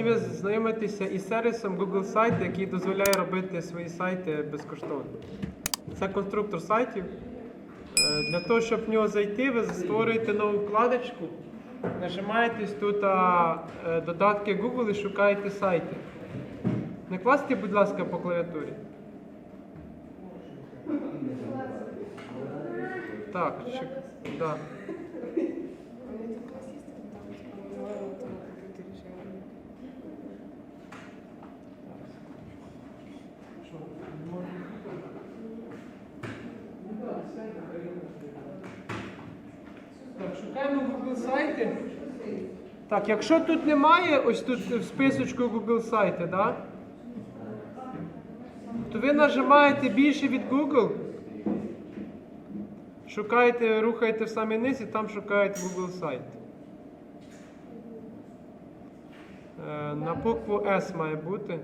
сьогодні ви знайомитеся із сервісом Google Сайт, який дозволяє робити свої сайти безкоштовно. Це конструктор сайтів. Е, Для того, щоб в нього зайти, ви створюєте нову вкладочку, нажимаєтесь тут е, додатки Google і шукаєте сайти. Не класти, будь ласка, по клавіатурі. Так, да. Так, шукаємо Google сайти. Так, якщо тут немає, ось тут в списочку Google сайти, да? то ви нажимаєте більше від Google. Шукаєте, рухаєте в самий низ і там шукаєте Google сайт. Е, на букву S має бути.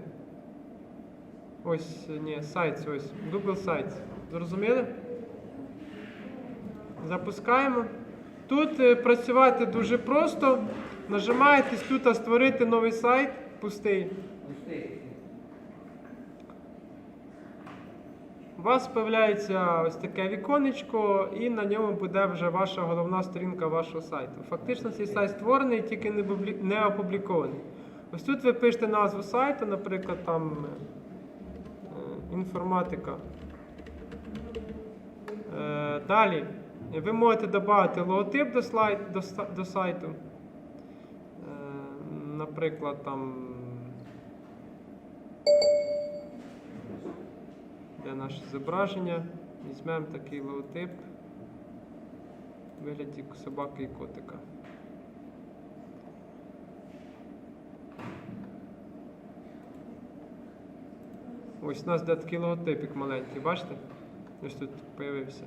Ось, ні, сайт, ось. Google сайт. Зрозуміли? Запускаємо. Тут е, працювати дуже просто. Нажимаєтесь тут створити новий сайт пустий. У вас з'являється ось таке віконечко, і на ньому буде вже ваша головна сторінка вашого сайту. Фактично цей сайт створений, тільки не опублікований. Ось тут ви пишете назву сайту, наприклад, там е, інформатика. Е, Далі ви можете додати логотип до, слайд, до, до сайту. Е, Наприклад, там. Де наше зображення? Візьмемо такий логотип в вигляді собаки і котика. Ось у нас де такий логотипик маленький, бачите? Ось тут з'явився.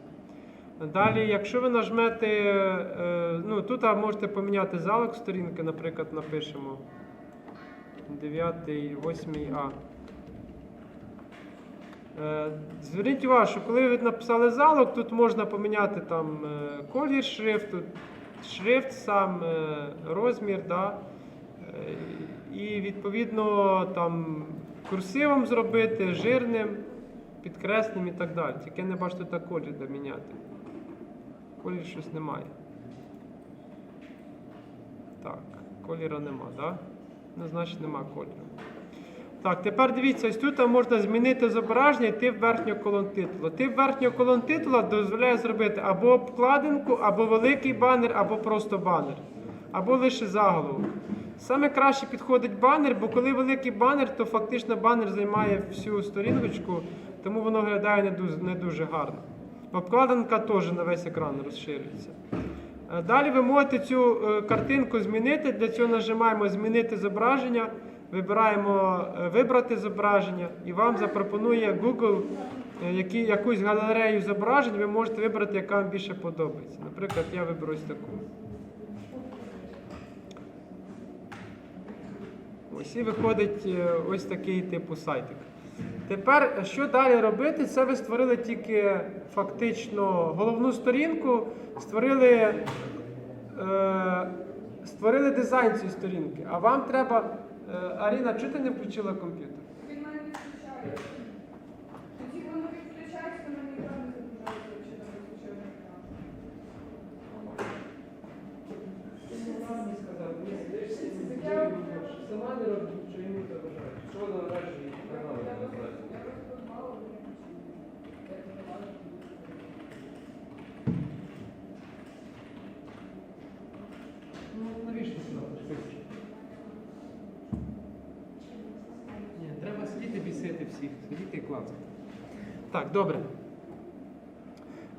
Далі, якщо ви нажмете, е, ну тут можете поміняти залог сторінки, наприклад, напишемо 9, 8 А. Е, Зверніть увагу, що коли ви написали залог, тут можна поміняти там е, колір шрифту, шрифт сам, розмір, да? І відповідно там курсивом зробити, жирним, підкресним і так далі. Тільки не бачите так колір де міняти. Колір щось немає. Так, коліра нема, да? Ну, значить нема кольору. Так, тепер дивіться, ось тут можна змінити зображення і тип верхнього колон титулу. Тип верхнього колон титула дозволяє зробити або обкладинку, або великий банер, або просто банер, або лише заголовок. Саме краще підходить банер, бо коли великий банер, то фактично банер займає всю сторіночку, тому воно виглядає не дуже, не дуже гарно. Обкладинка теж на весь екран розширюється. Е, Далі ви можете цю е, картинку змінити. Для цього нажимаємо Змінити зображення, вибираємо е, Вибрати зображення і вам запропонує Google які, якусь галерею зображень. Ви можете вибрати, яка вам більше подобається. Наприклад, я виберу ось таку. Ось і виходить ось такий типу сайтик. Тепер, що далі робити? Це ви створили тільки фактично головну сторінку, створили, е, створили дизайн цієї сторінки. А вам треба. Е, Аріна, чого ти не включила комп'ютер? Він мене відключає. Тоді воно відключається, то мені екран не чи не виключає екран. Сама не робить, що їм не заважає. Що заважає, що Ну, всіх, сидіти і клацати. Так, добре.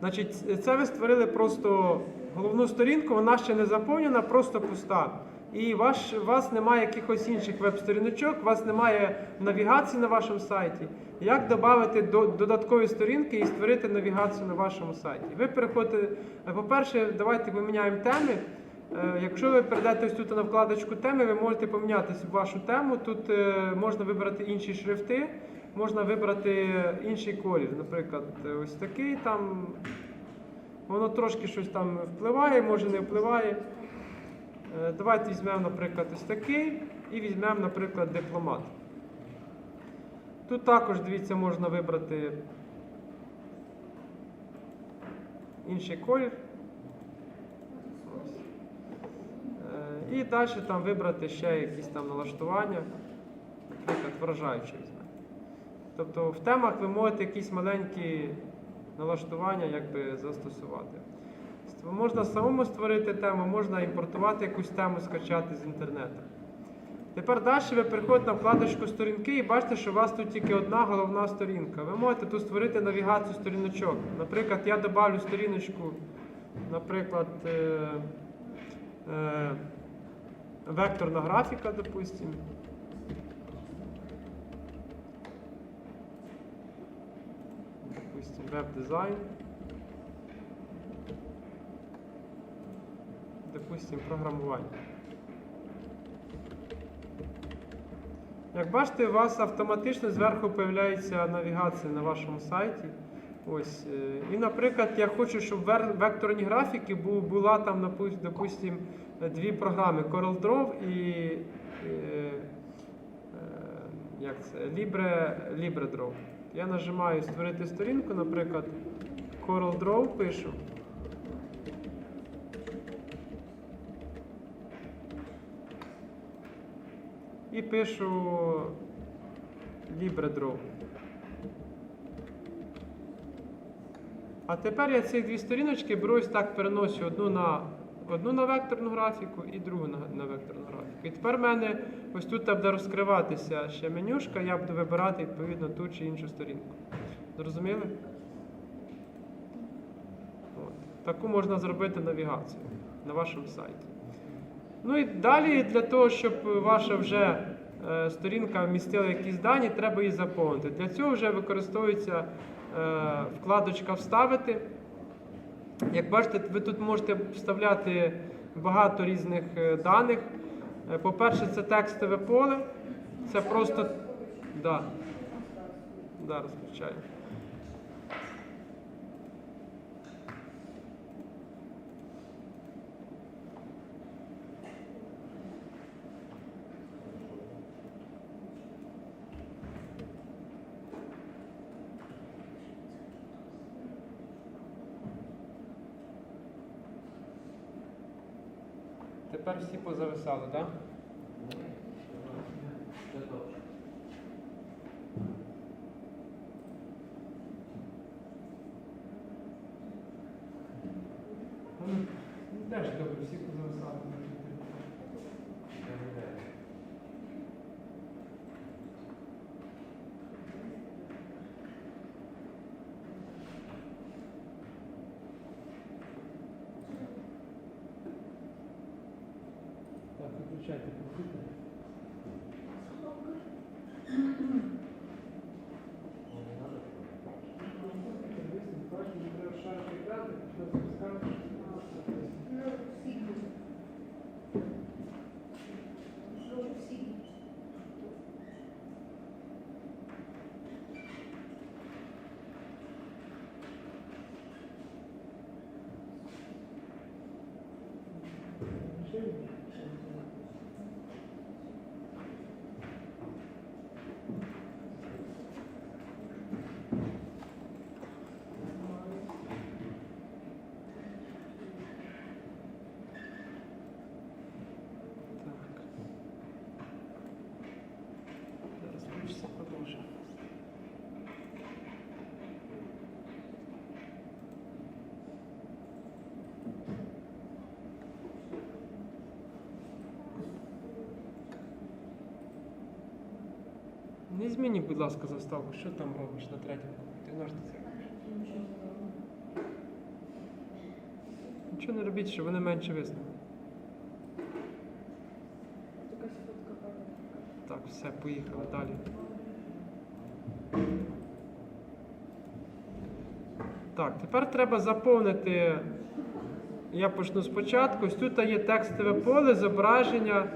Значить, це ви створили просто головну сторінку, вона ще не заповнена, просто пуста. І ваш, у вас немає якихось інших веб-сторіночок, у вас немає навігації на вашому сайті. Як додати до, додаткові сторінки і створити навігацію на вашому сайті? Ви переходите, по-перше, давайте поміняємо теми. Е, Якщо ви перейдете ось тут на вкладочку теми, ви можете поміняти вашу тему. Тут е, можна вибрати інші шрифти, можна вибрати інший колір. Наприклад, ось такий там. Воно трошки щось там впливає, може не впливає. Е, Давайте візьмемо, наприклад, ось такий. і візьмемо, наприклад, дипломат. Тут також, дивіться, можна вибрати інший колір. Е, І далі там вибрати ще якісь там налаштування, наприклад, вражаючі візьмемо. Тобто в темах ви можете якісь маленькі налаштування якби застосувати. Можна самому створити тему, можна імпортувати якусь тему, скачати з інтернету. Тепер далі ви переходите на вкладочку сторінки і бачите, що у вас тут тільки одна головна сторінка. Ви можете тут створити навігацію сторіночок. Наприклад, я добавлю сторіночку, наприклад, е, е, векторна графіка, допустимо. Допустим, веб-дизайн. Програмування. Як бачите, у вас автоматично зверху появляється навігація на вашому сайті. Ось. е, І, наприклад, я хочу, щоб в векторній графіки бу- була там, допустим, дві програми CorelDRAW і е, е, як це, Libre, LibreDraw. Я нажимаю створити сторінку, наприклад, CorelDRAW пишу. І пишу LibreDraw. А тепер я ці дві сторіночки беру ось так переношу одну на одну на векторну графіку і другу на, на векторну графіку. І тепер в мене ось тут буде розкриватися ще менюшка, я буду вибирати відповідно ту чи іншу сторінку. Зрозуміли? От. Таку можна зробити навігацію на вашому сайті. Ну і далі для того, щоб ваша вже сторінка вмістила якісь дані, треба її заповнити. Для цього вже використовується е, вкладочка Вставити. Як бачите, ви тут можете вставляти багато різних е, даних. Е, По-перше, це текстове поле. Це просто. Да. Да, розключаю. Тепер всі позависали, так? Ну, теж добре, всі позависали. Так, виключайте комп'ютер. Ну, всі. Ну, всі. Так. Зараз включиться, продовжимо. Не змініть, будь ласка, заставку. Що там робиш на третьому? Ти наш це. Нічого не робіть, щоб вони менше падає. Так, все, поїхали далі. Так, тепер треба заповнити. Я почну спочатку. Тут є текстове поле, зображення,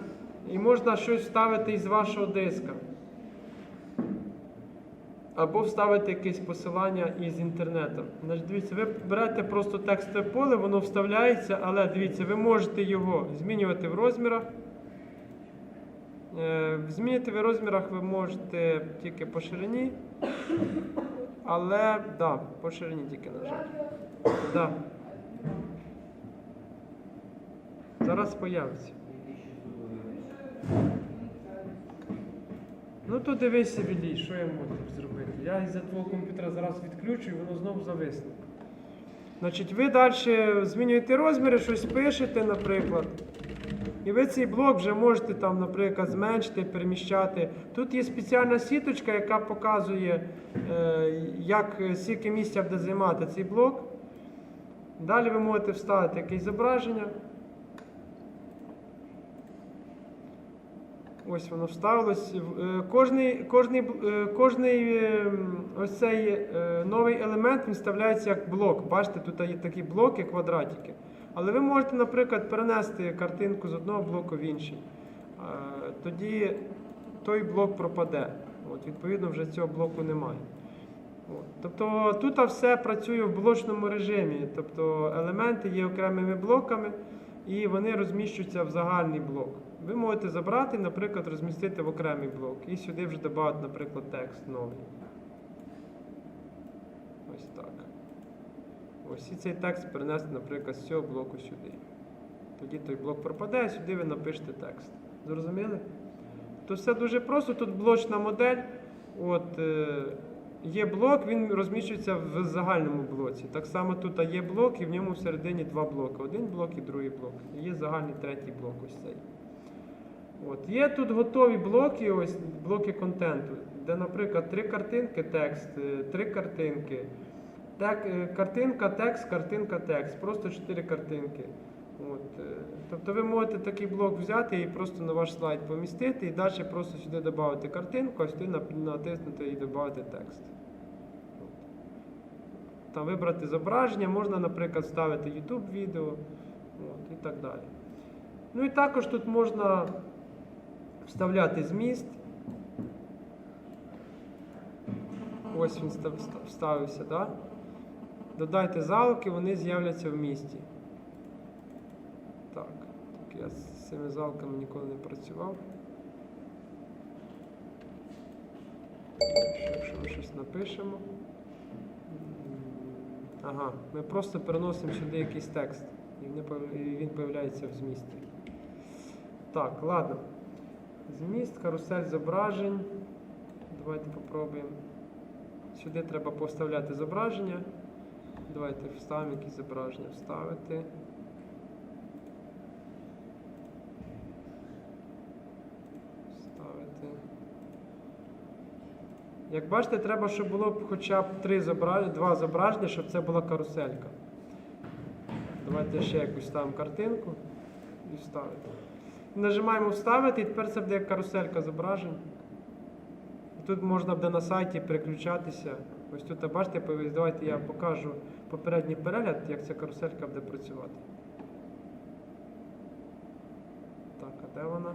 і можна щось вставити із вашого диска. Або вставити якесь посилання із інтернету. Значить, дивіться, ви берете просто текстове поле, воно вставляється, але дивіться, ви можете його змінювати в розмірах. Е, Змінити в розмірах ви можете тільки по ширині, але да, по ширині тільки нажати. Да. Зараз появиться. Ну то дивися, Вілій, що я можу зробити? Я із-за твого комп'ютера зараз відключу і воно знову зависне. Значить, ви далі змінюєте розміри, щось пишете, наприклад. І ви цей блок вже можете там, наприклад, зменшити, переміщати. Тут є спеціальна сіточка, яка показує, е, як скільки місця буде займати цей блок. Далі ви можете вставити якесь зображення. Ось воно вставилось. Е, Кожний, кожний, е, кожний е, ось цей новий елемент він вставляється як блок. Бачите, тут є такі блоки, квадратики. Але ви можете, наприклад, перенести картинку з одного блоку в інший. Тоді той блок пропаде. От, відповідно, вже цього блоку немає. От. Тобто тут все працює в блочному режимі. Тобто елементи є окремими блоками і вони розміщуються в загальний блок. Ви можете забрати, наприклад, розмістити в окремий блок і сюди вже додати, наприклад, текст новий. Ось так. Ось і цей текст перенести, наприклад, з цього блоку сюди. Тоді той блок пропаде, а сюди ви напишете текст. Зрозуміли? То все дуже просто. Тут блочна модель. От, е, є блок, він розміщується в загальному блоці. Так само тут є блок, і в ньому всередині два блоки. Один блок і другий блок. І є загальний третій блок ось цей. От. Є тут готові блоки, ось блоки контенту, де, наприклад, три картинки, текст, е, три картинки. Так, е, картинка, текст, картинка, текст. Просто чотири картинки. От. е, Тобто ви можете такий блок взяти і просто на ваш слайд помістити, і далі просто сюди додати картинку, а сюди натиснути і додати текст. От. Там вибрати зображення, можна, наприклад, ставити YouTube відео і так далі. Ну і також тут можна вставляти зміст. Ось він став- став- вставився, да? Додайте залки, вони з'являться в місті. Так, так я з цими залками ніколи не працював. Якщо- ми щось напишемо. Ага, ми просто переносимо сюди якийсь текст, і він появляється в змісті. Так, ладно. Зміст, карусель зображень. Давайте попробуємо. Сюди треба поставляти зображення. Давайте вставимо якісь зображення вставити. Вставити. Як бачите, треба, щоб було б хоча б три зображення, два зображення, щоб це була каруселька. Давайте ще якусь ставимо картинку і вставити. Нажимаємо вставити, і тепер це буде як каруселька зображень. Тут можна буде на сайті переключатися. Ось тут, бачите, давайте я покажу попередній перегляд, як ця каруселька буде працювати. Так, а де вона?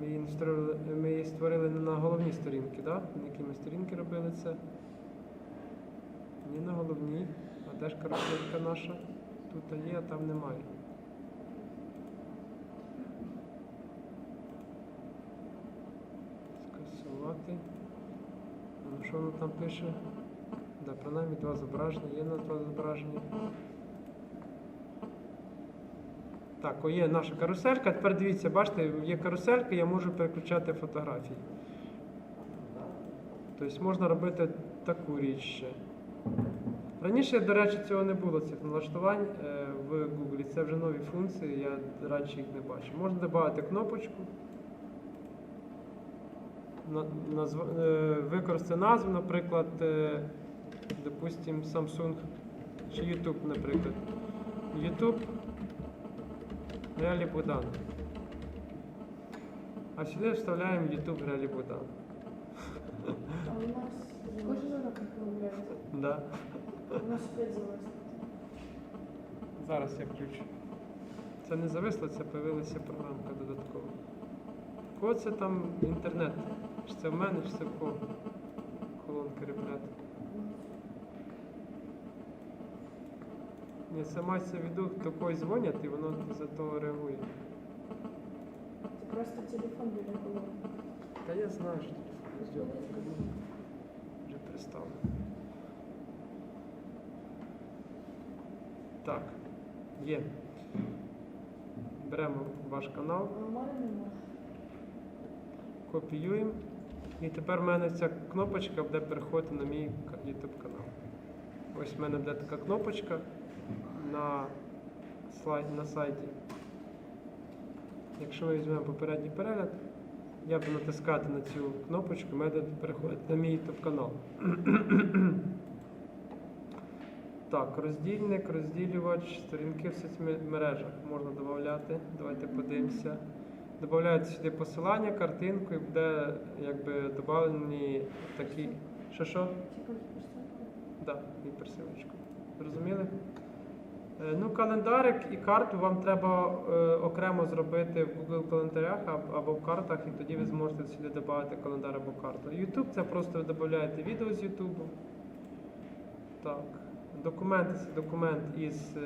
Ми її, створили, ми її створили не на головній сторінці, да? на ми сторінки робили це. Ні на головній. А де ж каруселька наша? Тут є, а там немає. Скасувати. Ну, що воно там пише? Да, принаймні два зображення. Є на два зображення. Так, о, є наша каруселька. Тепер дивіться, бачите, є каруселька, я можу переключати фотографії. Тобто можна робити таку річ ще. Раніше, до речі, цього не було цих налаштувань е, в Google. Це вже нові функції, я раніше їх не бачив. Можна додати кнопочку. На- назв- е, використати назву, наприклад, е, допустим, Samsung чи YouTube, наприклад. YouTube Реалі Будан. А сюди вставляємо YouTube Реалі Будан. А у нас кожен урок появляється. Да. У нас опять зависло. Зараз я включу. Це не зависло, це появилася програмка додаткова. Кого це там інтернет? Чи це в мене, чи це в кого? Колонки ребят. Ні, це мається в виду, до когось дзвонять і воно за того реагує. Це просто телефон біля голови. Та я знаю, що тут зйомка вже перестала. Так, є. Беремо ваш канал, копіюємо. І тепер в мене ця кнопочка буде переходити на мій YouTube канал. Ось в мене буде така кнопочка на, слайд, на сайті. Якщо ми візьмемо попередній перегляд, я буду натискати на цю кнопочку, мене переходити на мій YouTube канал. Так, роздільник, розділювач, сторінки в соцмережах можна додати. Давайте подивимося. Додаєте сюди посилання, картинку і буде якби додавлені такі. Що що? Да, і персилочку. Зрозуміли? Е, Ну, календарик і карту вам треба е, окремо зробити в Google календарях або в картах, і тоді ви зможете сюди додати календар або карту. YouTube це просто ви додаєте відео з YouTube. Так. Документи це документ із е,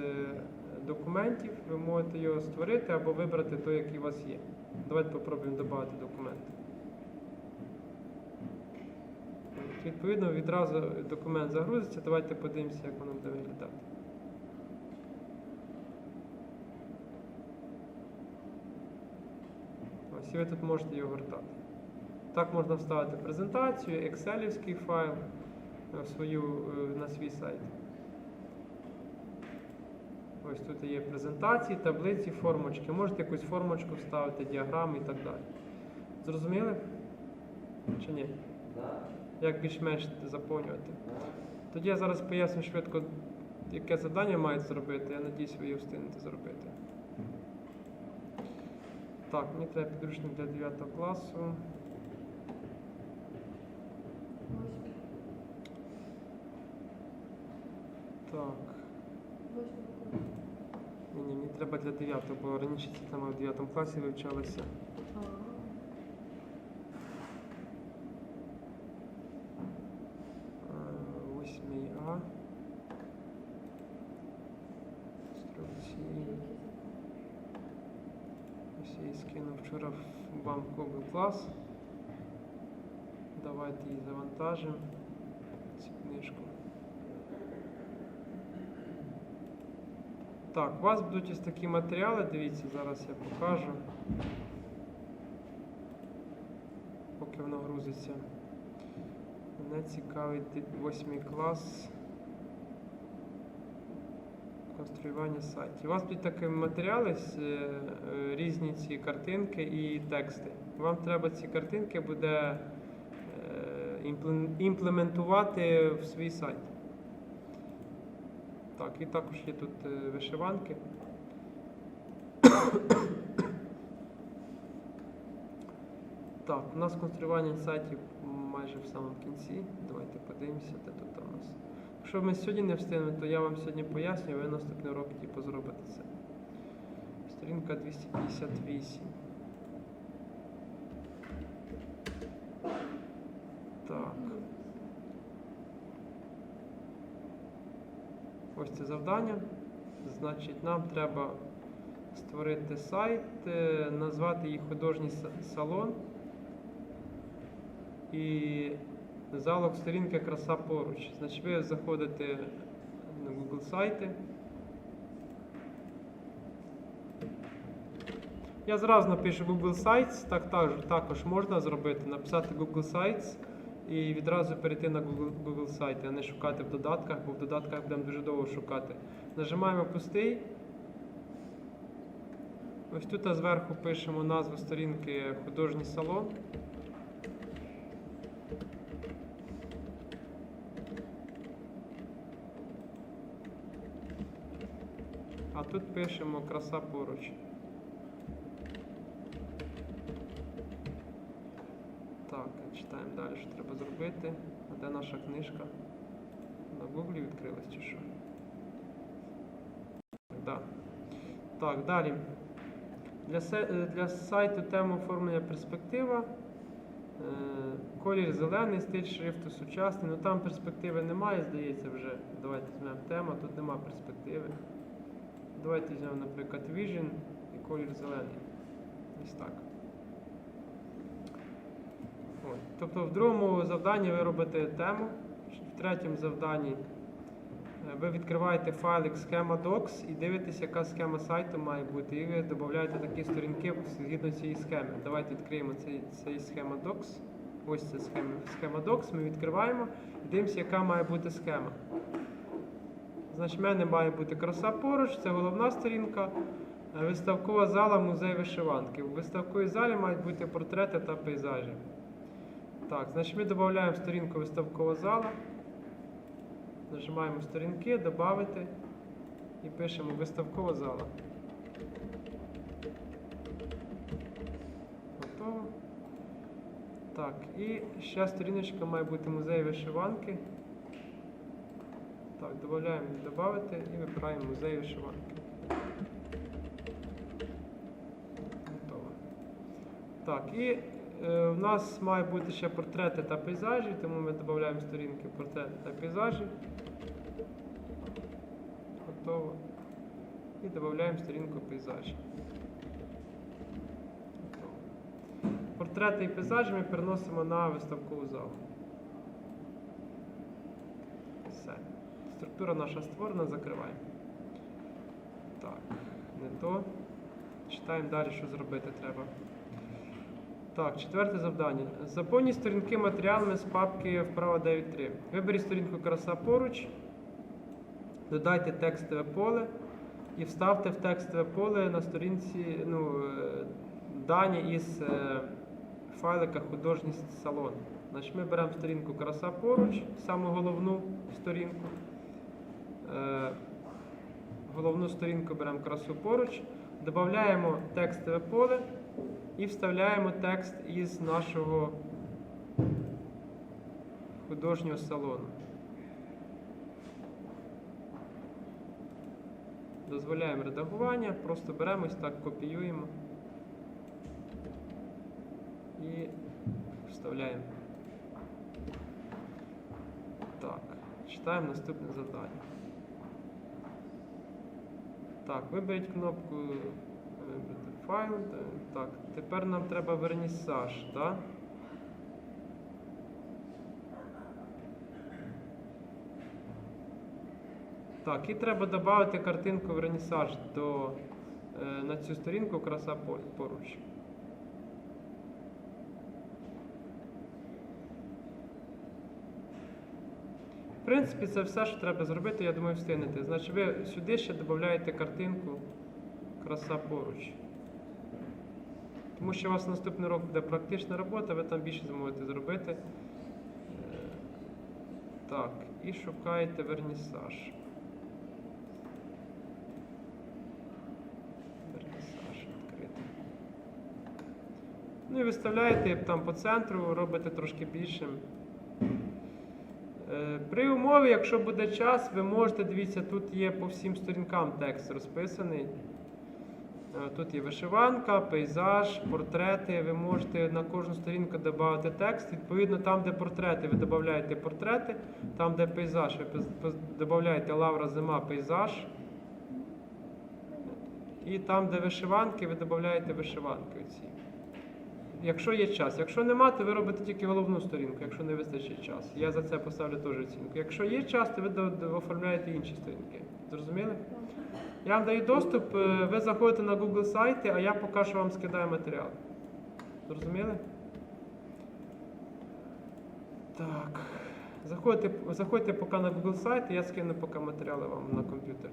документів. Ви можете його створити або вибрати той, який у вас є. Давайте попробуємо додати документи. Відповідно, відразу документ загрузиться. Давайте подивимося, як воно буде виглядати. Ось і ви тут можете його гортати. Так можна вставити презентацію, екселівський файл е, е, на свій сайт. Ось тут є презентації, таблиці, формочки. Можете якусь формочку вставити, діаграми і так далі. Зрозуміли? Чи ні? Як більш-менш заповнювати? Тоді я зараз поясню швидко, яке завдання мають зробити. Я надіюсь, ви його встигнете зробити. Так, мені треба підручник для 9 класу. Так. Ні, ні, мені треба для 9, бо раніше ця тема в 9 класі вивчалася. Е, Восьмий А. Стрілці. Ось я її скинув вчора в Google клас. Давайте її завантажимо. Цю книжку. Так, у вас будуть ось такі матеріали, дивіться, зараз я покажу. Поки воно грузиться. Мене цікавить 8 клас конструювання сайтів. У вас тут такі матеріали, е, різні ці картинки і тексти. Вам треба ці картинки буде е, імплементувати в свій сайт. Так, і також є тут е, вишиванки. Так, у нас конструювання сайтів майже в самому кінці. Давайте подивимося, де тут у нас. Якщо ми сьогодні не встигнемо, то я вам сьогодні поясню, ви наступний урок типу, зробите це. Сторінка 258. Так. Ось це завдання. Значить, нам треба створити сайт, е, назвати її художній салон. І залог сторінки краса поруч. Значить, ви заходите на Google сайти. Я зразу напишу Google Sites, так також, також можна зробити, написати Google Sites і відразу перейти на Google, сайти, а не шукати в додатках, бо в додатках будемо дуже довго шукати. Нажимаємо пустий. Ось тут зверху пишемо назву сторінки художній салон. А тут пишемо краса поруч. Так, читаємо далі, що треба зробити. А де наша книжка? На гуглі відкрилась чи що? Да. Так, далі. Для, е, для сайту тема оформлення перспектива. Е, Колір зелений, стиль шрифту сучасний. Ну там перспективи немає, здається, вже. Давайте візьмемо тему, тут нема перспективи. Давайте візьмемо, наприклад, Vision і колір зелений. Ось так. Тобто в другому завданні ви робите тему, в третьому завданні е, ви відкриваєте файлик схема Docs і дивитесь, яка схема сайту має бути. І ви додаєте такі сторінки згідно цієї схеми. Давайте відкриємо цей, цей схема Docs. Ось це схема, схема Docs. Ми відкриваємо і дивимося, яка має бути схема. Значить, в мене має бути краса поруч, це головна сторінка. Е, Виставкова зала музей вишиванки. У виставковій залі мають бути портрети та пейзажі. Так, значить ми додаємо сторінку виставкова зала. Нажимаємо сторінки, додати і пишемо виставкова зала. Готово. Так, і ще сторіночка має бути музей вишиванки. Так, додаємо додати і вибираємо музей вишиванки. Готово. Так, і е, в нас має бути ще портрети та пейзажі, тому ми додаємо сторінки портрети та пейзажі. Готово. І додаємо сторінку пейзажі. Портрети і пейзажі ми переносимо на виставкову залу. Все. Структура наша створена, закриваємо. Так, не то. Читаємо далі, що зробити треба. Так, четверте завдання. Заповніть сторінки матеріалами з папки вправо 9.3. Виберіть сторінку краса поруч, додайте текстове поле і вставте в текстове поле на сторінці ну, е, дані із е, файлика художній салон. Значить, ми беремо сторінку краса поруч, саму головну сторінку. Е, головну сторінку беремо красу поруч, додаємо текстове поле і вставляємо текст із нашого художнього салону. Дозволяємо редагування, просто беремо ось так, копіюємо і вставляємо. Так, читаємо наступне завдання. Так, виберіть кнопку вибрати файл. Та- Так, тепер нам треба вернісаж, так? Так, і треба додати картинку вернісаж до, е, на цю сторінку краса поруч. В принципі, це все, що треба зробити, я думаю, встигнете. Значить, ви сюди ще додаєте картинку краса поруч. Тому що у вас наступний рок буде практична робота, ви там більше зможете зробити. Е, Так, і шукаєте вернісаж. Вернісаж відкрити. Ну і виставляєте там по центру, робите трошки більшим. Е, При умові, якщо буде час, ви можете, дивіться, тут є по всім сторінкам текст розписаний. Е, Тут є вишиванка, пейзаж, портрети. Ви можете на кожну сторінку додати текст. Відповідно, там, де портрети, ви додаєте портрети, там, де пейзаж, ви додаєте лавра зима, пейзаж. І там, де вишиванки, ви додаєте вишиванки. Оці. Якщо є час. Якщо нема, то ви робите тільки головну сторінку, якщо не вистачить час. Я за це поставлю теж оцінку. Якщо є час, то ви оформляєте інші сторінки. Зрозуміли? Я вам даю доступ, е, ви заходите на Google сайти, а я поки що вам скидаю матеріал. Зрозуміли? Так. Заходьте, заходьте поки на Google сайт, я скину поки матеріали вам на комп'ютері.